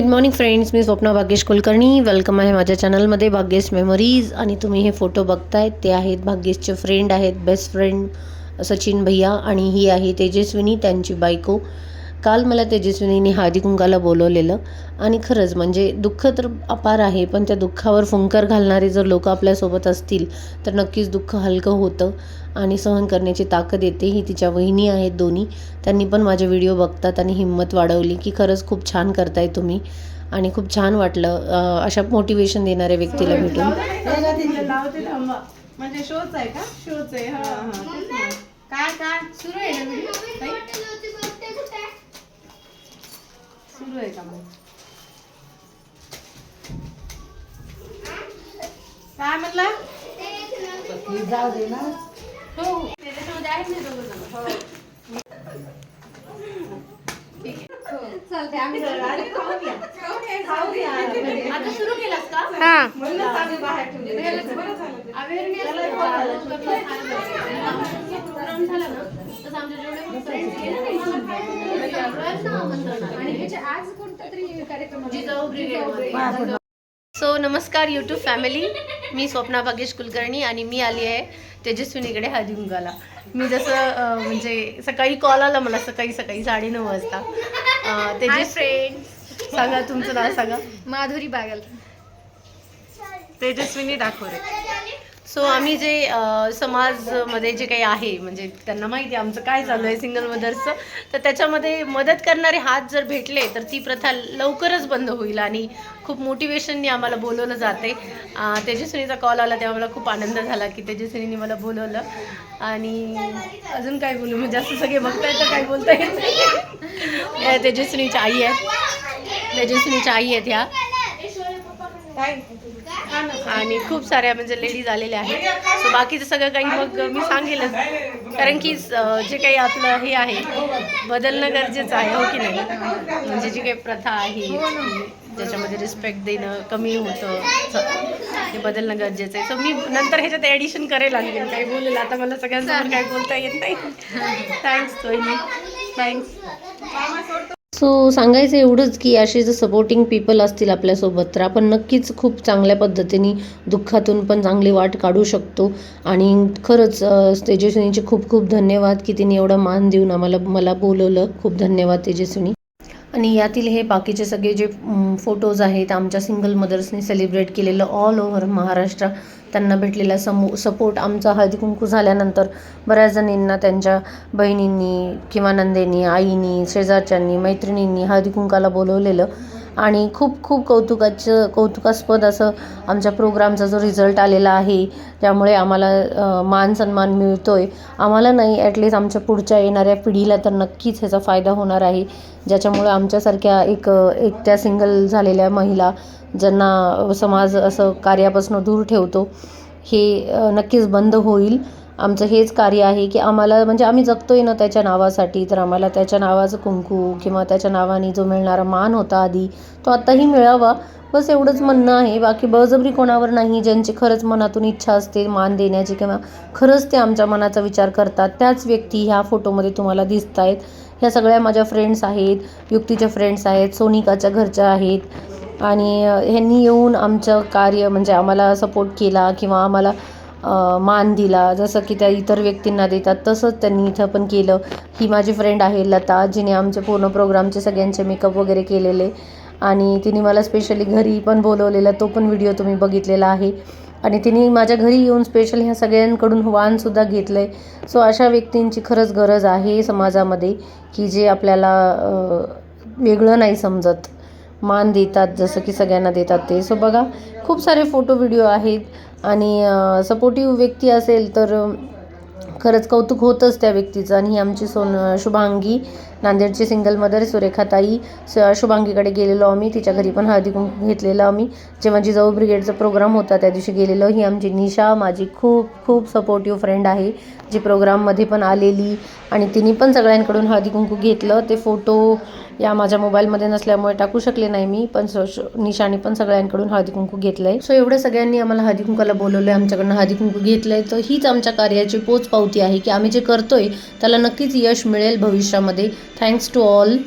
Good morning friends मी Swapna Bhagyesh Kulkarni. Welcome आहे माझ्या चॅनलमध्ये भाग्येश मेमरीज आणि तुम्ही हे फोटो बघतायत ते आहेत भाग्येशचे फ्रेंड आहेत बेस्ट फ्रेंड सचिन भैया. आणि ही आहे तेजस्विनी त्यांची बायको. काल मला तेजस्विनीने हळदी कुंकाला बोलवलेलं. आणि खरंच म्हणजे दुःख तर अपार आहे पण त्या दुःखावर फुंकर घालणारे जर लोक आपल्यासोबत असतील तर नक्कीच दुःख हलकं होतं आणि सहन करण्याची ताकद येते. ही तिच्या वहिनी आहेत दोन्ही. त्यांनी पण माझे व्हिडिओ बघतात आणि हिंमत वाढवली की खरंच खूप छान करताय तुम्ही. आणि खूप छान वाटलं अशा मोटिवेशन देणाऱ्या व्यक्तीला भेटून. म्हणजे शोच आहे का? शोच आहे हा हा. काय काय? सुरू आहे ना व्हिडिओ सुरू आहे का मग काय म्हणला हो हो. त्याच्यामध्ये आहेत ना दोघं जण. हो. चालते आम्ही. आता सुरू केलास का म्हणूनच आम्ही बाहेर ठेवले. बरं झालं सो नमस्कार यूट्यूब फॅमिली मी स्वप्ना भाग्येश कुलकर्णी आणि मी आली आहे तेजस्विनीकडे हळदी कुंकाला मी जसं अं, म्हणजे सकाळी कॉल आला मला सकाळी सकाळी साडेनऊ वाजता. अं, तेजस सांगा तुमचं नाव सांगा. माधुरी बागल. तेजस्विनी दाखवरे सो आम्ही जे समाजमध्ये जे काही आहे म्हणजे त्यांना माहिती आहे आमचं काय चालू आहे सिंगल मदर्सचं तर त्याच्यामध्ये मदत करणारे हात जर भेटले तर ती प्रथा लवकरच बंद होईल आणि खूप मोटिवेशननी आम्हाला बोलवलं जाते. तेजस्विनीचा कॉल आला तेव्हा मला खूप आनंद झाला की तेजस्विनीने मला बोलवलं. आणि अजून काय बोलू म्हणजे असं सगळे बघताय तर काय बोलता येत या तेजस्विनीच्या आई आहेत. तेजस्विनीच्या आई आहेत ह्या. आणि खूप साऱ्या म्हणजे लेडीज आलेल्या आहेत. सो बाकीचं सगळं काही मग मी सांगेलच. कारण की जे काही आपलं हे आहे बदलणं गरजेचं आहे हो की नाही? म्हणजे जी काही प्रथा आहे ज्याच्यामध्ये रिस्पेक्ट देणं कमी होतं ते बदलणं गरजेचं आहे. सो मी नंतर ह्याच्यात ॲडिशन करेल आणखी काही बोलेल आता मला सगळ्यांसमोर काही बोलता येत नाही. थँक्स सोयनी थँक्स सो सांगायचं एवढंच की असे जर सपोर्टिंग पीपल असतील आपल्यासोबत तर आपण नक्कीच खूप चांगल्या पद्धतीने दुःखातून पण चांगली वाट काढू शकतो. आणि खरंच तेजस्विनीचे खूप खूप धन्यवाद की तिने एवढा मान देऊन आम्हाला मला बोलवलं. खूप धन्यवाद तेजस्विनी. आणि यातील हे बाकीचे सगळे जे फोटोज आहेत आमच्या सिंगल मदर्सनी सेलिब्रेट केलेलं ऑल ओव्हर महाराष्ट्र त्यांना भेटलेला समो सपोर्ट आमचा हळदी कुंकू झाल्यानंतर बऱ्याच जणींना त्यांच्या बहिणींनी किंवा नंदेनी आईनी शेजारच्यांनी मैत्रिणींनी हळदी कुंकाला बोलवलेलं. आणि खूप खूप कौतुकाचं कौतुकास्पद असं आमच्या प्रोग्रामचा जो रिझल्ट आलेला आहे त्यामुळे आम्हाला मान सन्मान मिळतो आहे आम्हाला नाही ॲटलीस्ट आमच्या पुढच्या येणाऱ्या पिढीला तर नक्कीच ह्याचा फायदा होणार आहे. ज्याच्यामुळे आमच्यासारख्या एक एकट्या सिंगल झालेल्या महिला ज्यांना समाज असं कार्यापासून दूर ठेवतो हे नक्कीच बंद होईल. आमचं हेच कार्य आहे की आम्हाला म्हणजे आम्ही जगतोय ना त्याच्या नावासाठी तर आम्हाला त्याच्या नावाचं कुंकू किंवा त्याच्या नावाने जो मिळणारा मान होता आधी तो आत्ताही मिळावा. बस एवढंच म्हणणं आहे. बाकी बळजबरी कोणावर नाही. ज्यांची खरंच मनातून इच्छा असते मान देण्याची किंवा खरंच ते आमच्या मनाचा विचार करतात त्याच व्यक्ती ह्या फोटोमध्ये तुम्हाला दिसत आहेत ह्या सगळ्या माझ्या फ्रेंड्स आहेत युक्तीच्या फ्रेंड्स आहेत सोनिकाच्या घरच्या आहेत. आणि ह्यांनी येऊन आमचं कार्य म्हणजे आम्हाला सपोर्ट केला किंवा आम्हाला मान दिला. जसं की त्या इतर व्यक्तींना देतात तसंच त्यांनी इथं पण केलं. ही माझी फ्रेंड आहे लता जिने आमचे पूर्ण प्रोग्रामचे सगळ्यांचे मेकअप वगैरे केलेले. आणि तिने मला स्पेशली घरी पण बोलवलेला तो पण व्हिडिओ तुम्ही बघितलेला आहे. आणि तिने माझ्या घरी येऊन स्पेशल ह्या सगळ्यांकडून वाणसुद्धा घेतलं आहे सो अशा व्यक्तींची खरंच गरज आहे समाजामध्ये की जे आपल्याला वेगळं नाही समजत. मान देतात जसं की सगळ्यांना देतात ते. सो बघा खूप सारे फोटो व्हिडिओ आहेत. आणि सपोर्टिव्ह व्यक्ती असेल तर खरंच कौतुक होतंच त्या व्यक्तीचं. आणि ही आमची सोन शुभांगी नांदेडची सिंगल मदर सुरेखाताई शुभांगीकडे गेलेलो आम्ही. तिच्या घरी पण हळदी कुंकू घेतलेलं आम्ही. जेव्हा जिजाऊ ब्रिगेडचा प्रोग्राम होता त्या दिवशी गेलेलो ही आमची निशा माझी खूप खूप सपोर्टिव्ह फ्रेंड आहे जी प्रोग्राममध्ये पण आलेली. आणि तिने पण सगळ्यांकडून हळदी कुंकू घेतलं. ते फोटो या माझ्या मोबाईलमध्ये नसल्यामुळे टाकू शकले नाही मी पण सो श- निशाने पण सगळ्यांकडून हळदी कुंकू घेतलं आहे सो एवढं सगळ्यांनी आम्हाला हळदी कुंकाला बोलवलं आहे आमच्याकडनं हळदी कुंकू घेतलं आहे तर हीच आमच्या कार्याची पोचपावती आहे की आम्ही जे करतोय त्याला नक्कीच यश मिळेल भविष्यामध्ये. Thanks to all